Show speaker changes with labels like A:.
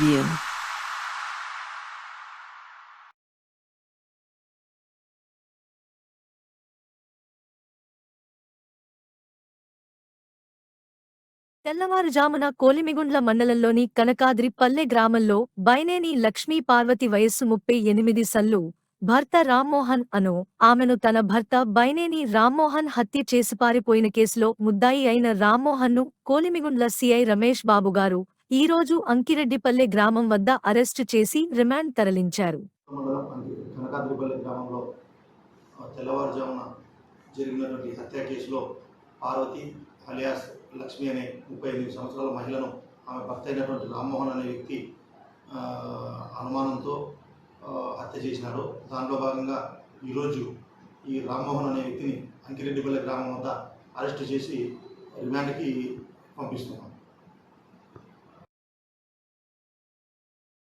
A: you. తెల్లవారుజామున కోలిమిగుండ్ల మండలంలోని కనకాద్రి పల్లె గ్రామంలో బైనేని లక్ష్మీ పార్వతి వయస్సు ముప్పై ఎనిమిది సల్లు భర్త రామ్మోహన్ అను ఆమెను తన భర్త బైనేని రామ్మోహన్ హత్య చేసి పారిపోయిన కేసులో ముద్దాయి అయిన రామ్మోహన్ను కోలిమిగుండ్ల సిఐ రమేష్ బాబుగారు ఈరోజు అంకిరెడ్డిపల్లె గ్రామం వద్ద అరెస్టు చేసి రిమాండ్ తరలించారు.
B: గ్రామంలో తెల్లవారుజామున జరిగినటువంటి హత్య కేసులో పార్వతి అలియాస్ లక్ష్మి అనే ముప్పై ఎనిమిది సంవత్సరాల మహిళను ఆమె భర్త అయినటువంటి రామ్మోహన్ అనే వ్యక్తి అనుమానంతో హత్య చేసినారు. దానిలో భాగంగా ఈరోజు ఈ రామ్మోహన్ అనే వ్యక్తిని అంకిరెడ్డిపల్లి గ్రామం వద్ద అరెస్టు చేసి రిమాండ్కి పంపిస్తున్నాం.